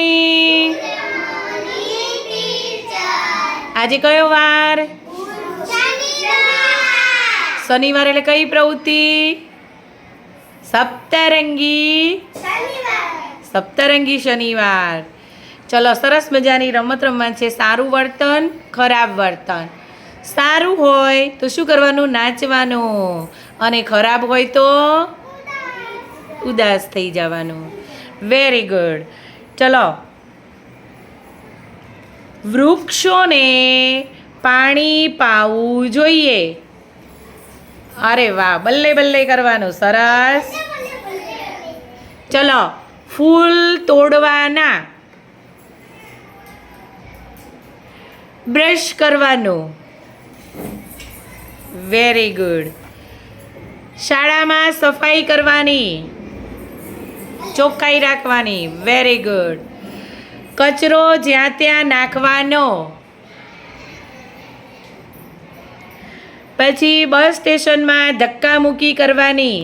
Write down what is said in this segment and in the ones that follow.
Morning આજે કયો વાર? શનિવાર એટલે કઈ પ્રવૃત્તિ? સપ્તરંગી. સપ્તરંગી શનિવાર. ચલો સરસ મજાની રમત રમવા છે. સારું વર્તન ખરાબ વર્તન. સારું હોય તો શું કરવાનું? નાચવાનું. અને ખરાબ હોય તો? ઉદાસ. થઈ જવાનું. વેરી ગુડ ચલો. વૃક્ષોને પાણી પાવું જોઈએ. અરે વાહ, બલ્લે બલ્લે કરવાનું, સરસ. ચલો, ફૂલ તોડવાના. બ્રશ કરવાનું. Very good. શાળામાં સફાઈ કરવાની. ચોખ્ખાઈ રાખવાની. વેરી ગુડ કચરો જ્યાં ત્યાં નાખવાનો. પછી બસ સ્ટેશનમાં ધક્કા મૂકી કરવાની.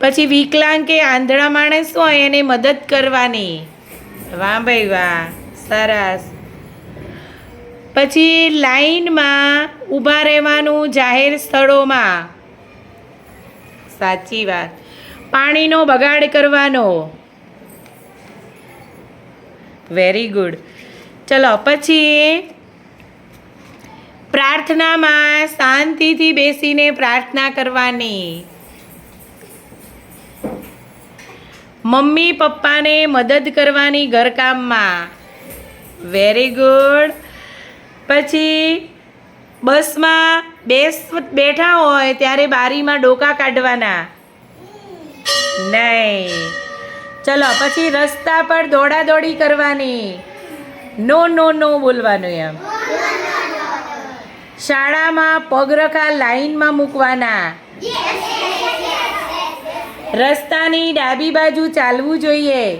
પછી વિકલાંગ કે આંધળા માણસ હોય એને મદદ કરવાની. વાહ ભાઈ વાહ, સરસ. પછી લાઈનમાં ઊભા રહેવાનું જાહેર સ્થળોમાં. સાચી વાત. પાણીનો બગાડ કરવાનો. વેરી ગુડ ચલો, પછી પ્રાર્થનામાં શાંતિથી બેસીને પ્રાર્થના કરવાની. મમ્મી પપ્પાને મદદ કરવાની ઘરકામમાં. વેરી ગુડ પછી બસમાં બેસ બેઠા હોય ત્યારે બારીમાં ડોકા કાઢવાના. નહીં. ચલો, પછી રસ્તા પર દોડાદોડી કરવાની. નો નો નો બોલવાનું એમ. શાળામાં પગરખા લાઈનમાં મૂકવાના. રસ્તાની ડાબી બાજુ ચાલવું જોઈએ.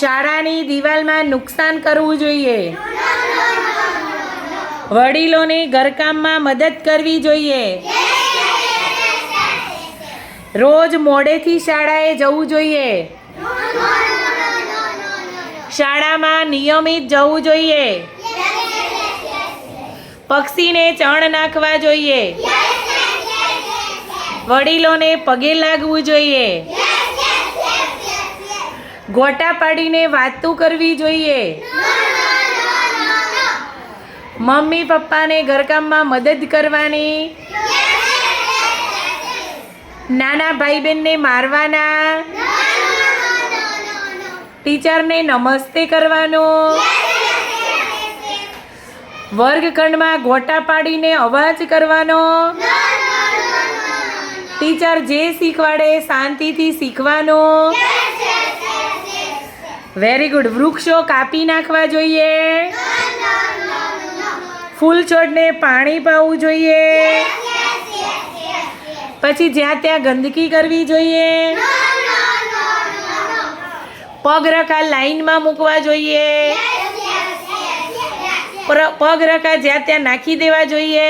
શાળાની દિવાલમાં નુકસાન કરવું જોઈએ. વડીલોને ઘરકામમાં મદદ કરવી જોઈએ. રોજ મોડેથી શાળાએ જવું જોઈએ. શાળામાં નિયમિત જવું જોઈએ. પક્ષીને ચણ નાખવા જોઈએ. વડીલોને પગે લાગવું જોઈએ. ગોટા પાડીને વાતું કરવી જોઈએ. મમ્મી પપ્પાને ઘરકામમાં મદદ કરવાની. નાના ભાઈ બહેનને મારવાના. ટીચરને નમસ્તે કરવાનો. વર્ગખંડમાં ગોટા પાડીને અવાજ કરવાનો. ટીચર જે શીખવાડે શાંતિથી શીખવાનો. Very good. વૃક્ષો કાપી નાખવા જોઈએ. ફૂલ છોડને પાણી પાવું જોઈએ. પછી જ્યાં ત્યાં ગંદકી કરવી જોઈએ. પગ રખા લાઈનમાં મૂકવા જોઈએ. પગ રખા જ્યાં ત્યાં નાખી દેવા જોઈએ.